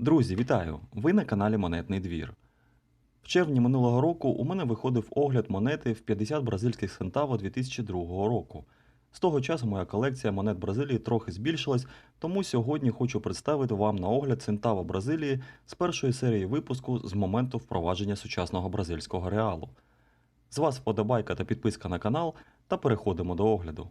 Друзі, вітаю! Ви на каналі Монетний двір. В червні минулого року у мене виходив огляд монети в 50 бразильських центаво 2002 року. З того часу моя колекція монет Бразилії трохи збільшилась, тому сьогодні хочу представити вам на огляд центаво Бразилії з першої серії випуску з моменту впровадження сучасного бразильського реалу. З вас вподобайка та підписка на канал та переходимо до огляду.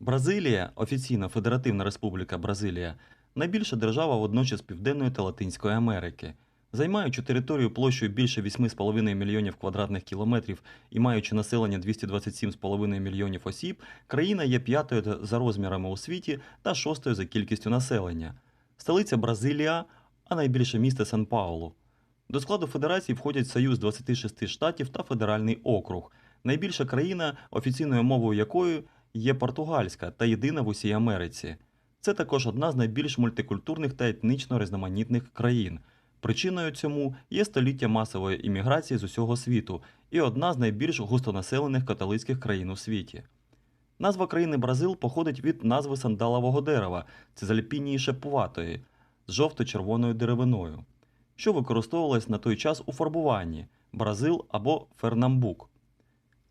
Бразилія, офіційна Федеративна Республіка Бразилія, найбільша держава водночас Південної та Латинської Америки. Займаючи територію площею більше 8,5 мільйонів квадратних кілометрів і маючи населення 227,5 мільйонів осіб, країна є п'ятою за розмірами у світі та шостою за кількістю населення. Столиця Бразилія, а найбільше місто Сан-Паулу. До складу федерації входять Союз 26 штатів та Федеральний округ. Найбільша країна, офіційною мовою якої є португальська та єдина в усій Америці. Це також одна з найбільш мультикультурних та етнічно різноманітних країн. Причиною цьому є століття масової імміграції з усього світу і одна з найбільш густонаселених католицьких країн у світі. Назва країни Бразил походить від назви сандалового дерева цизальпінії шепуватої з жовто-червоною деревиною, що використовувалась на той час у фарбуванні Бразил або Фернамбук.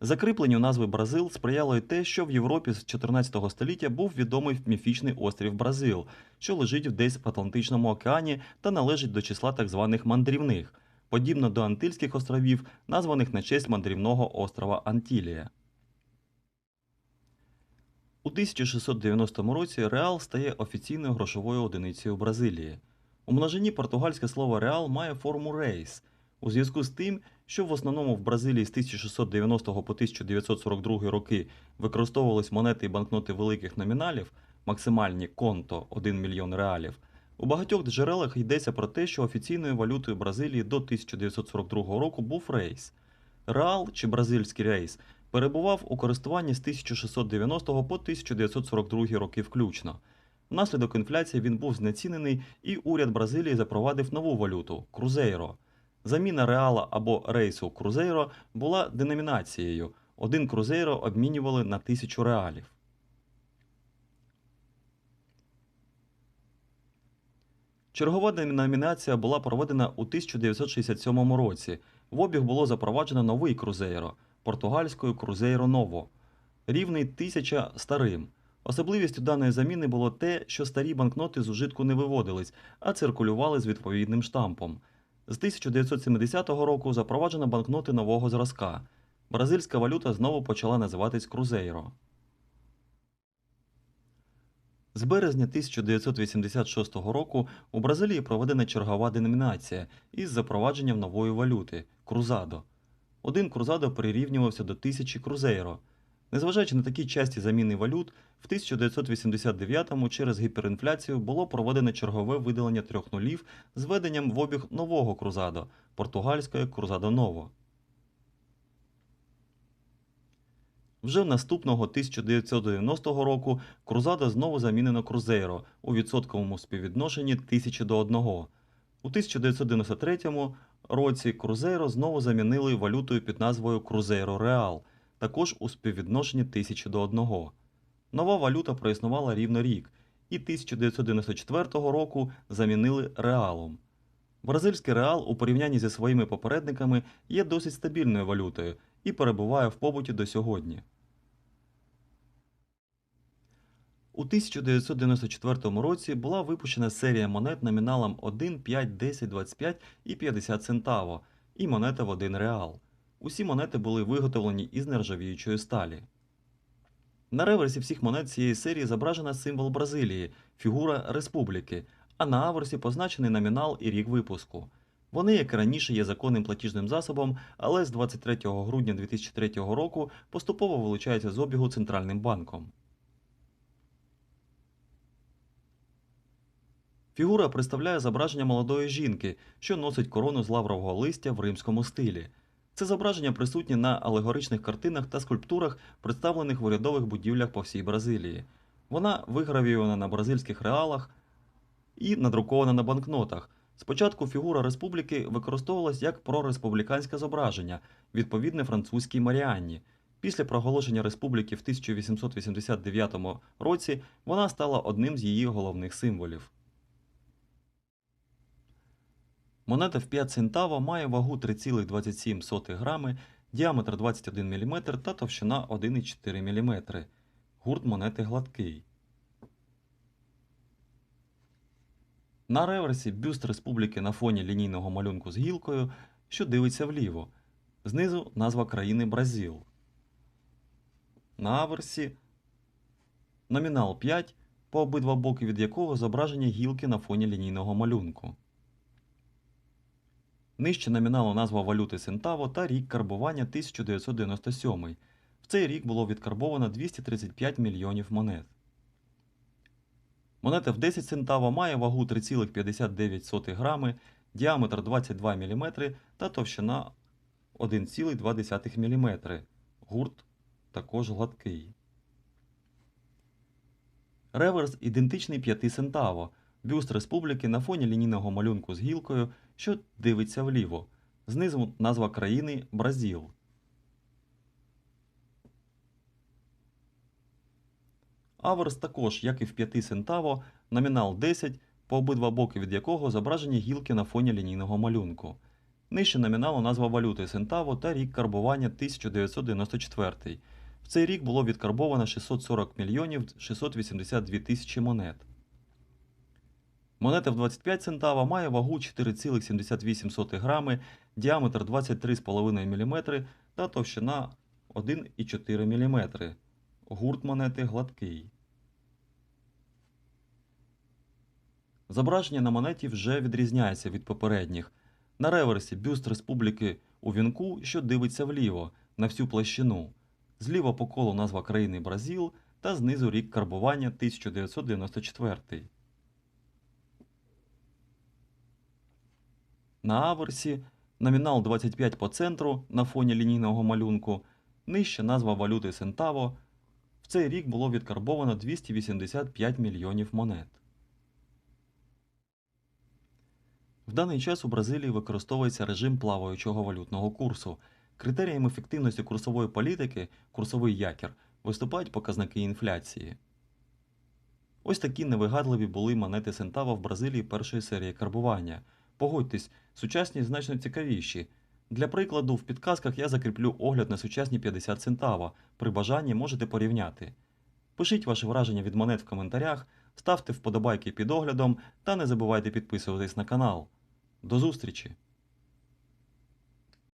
Закріпленню назви Бразил сприяло й те, що в Європі з 14 століття був відомий міфічний острів Бразил, що лежить десь в Атлантичному океані та належить до числа так званих мандрівних, подібно до Антильських островів, названих на честь мандрівного острова Антілія. У 1690 році реал стає офіційною грошовою одиницею Бразилії. У множині португальське слово реал має форму рейс. У зв'язку з тим, що в основному в Бразилії з 1690 по 1942 роки використовувались монети і банкноти великих номіналів, максимальні конто 1 мільйон реалів, у багатьох джерелах йдеться про те, що офіційною валютою Бразилії до 1942 року був рейс. Реал чи бразильський рейс перебував у користуванні з 1690 по 1942 роки включно. Внаслідок інфляції він був знецінений, і уряд Бразилії запровадив нову валюту крузейро. Заміна реала або рейсу крузейро була деномінацією. Один крузейро обмінювали на тисячу реалів. Чергова деномінація була проведена у 1967 році. В обіг було запроваджено новий крузейро португальською крузейро Ново, рівний тисяча старим. Особливістю даної заміни було те, що старі банкноти з ужитку не виводились, а циркулювали з відповідним штампом. З 1970 року запроваджено банкноти нового зразка. Бразильська валюта знову почала називатись крузейро. З березня 1986 року у Бразилії проведена чергова деномінація із запровадженням нової валюти крузадо. Один крузадо прирівнювався до тисячі крузейро. Незважаючи на такі часті заміни валют, в 1989-му через гіперінфляцію було проведено чергове видалення трьох нулів з введенням в обіг нового крузадо португальської крузадо Ново. Вже наступного 1990 року крузадо знову замінено крузейро у відсотковому співвідношенні 1000 до 1. У 1993 році крузейро знову замінили валютою під назвою Крузейро Реал, також у співвідношенні 1000 до 1. Нова валюта проіснувала рівно рік, і 1994 року замінили реалом. Бразильський реал у порівнянні зі своїми попередниками є досить стабільною валютою і перебуває в побуті до сьогодні. У 1994 році була випущена серія монет номіналом 1, 5, 10, 25 і 50 центаво і монета в 1 реал. Усі монети були виготовлені із нержавіючої сталі. На реверсі всіх монет цієї серії зображена символ Бразилії, фігура республіки, а на аверсі позначений номінал і рік випуску. Вони, як і раніше, є законним платіжним засобом, але з 23 грудня 2003 року поступово вилучаються з обігу Центральним банком. Фігура представляє зображення молодої жінки, що носить корону з лаврового листя в римському стилі. Це зображення присутнє на алегоричних картинах та скульптурах, представлених в урядових будівлях по всій Бразилії. Вона вигравіювана на бразильських реалах і надрукована на банкнотах. Спочатку фігура республіки використовувалась як прореспубліканське зображення, відповідне французькій Маріанні. Після проголошення республіки в 1889 році вона стала одним з її головних символів. Монета в 5 центаво має вагу 3,27 грами, діаметр 21 мм та товщина 1,4 мм. Гурт монети гладкий. На реверсі бюст республіки на фоні лінійного малюнку з гілкою, що дивиться вліво. Знизу назва країни Бразил. На аверсі номінал 5, по обидва боки від якого зображення гілки на фоні лінійного малюнку. Нижче номіналу назва валюти Сентаво та рік карбування 1997. В цей рік було відкарбовано 235 мільйонів монет. Монета в 10 центаво має вагу 3,59 грами, діаметр 22 мм та товщина 1,2 мм. Гурт також гладкий. Реверс ідентичний 5 центаво. Бюст республіки на фоні лінійного малюнку з гілкою, що дивиться вліво. Знизу назва країни Бразил. Аверс також, як і в 5 центаво, номінал 10, по обидва боки від якого зображені гілки на фоні лінійного малюнку. Нижче номіналу назва валюти Сентаво та рік карбування 1994. В цей рік було відкарбовано 640 мільйонів 682 тисячі монет. Монета в 25 центава має вагу 4,78 грами, діаметр 23,5 мм та товщина 1,4 мм. Гурт монети гладкий. Зображення на монеті вже відрізняється від попередніх. На реверсі бюст республіки у вінку, що дивиться вліво, на всю площину. Зліва по колу назва країни Бразил та знизу рік карбування 1994. На аверсі номінал 25 по центру на фоні лінійного малюнку, нижче назва валюти Сентаво. В цей рік було відкарбовано 285 мільйонів монет. В даний час у Бразилії використовується режим плаваючого валютного курсу. Критерієм ефективності курсової політики, курсовий якір, виступають показники інфляції. Ось такі невигадливі були монети Сентава в Бразилії першої серії карбування. Погодьтесь, сучасні значно цікавіші. Для прикладу, в підказках я закріплю огляд на сучасні 50 центава. При бажанні можете порівняти. Пишіть ваші враження від монет в коментарях, ставте вподобайки під оглядом та не забувайте підписуватись на канал. До зустрічі!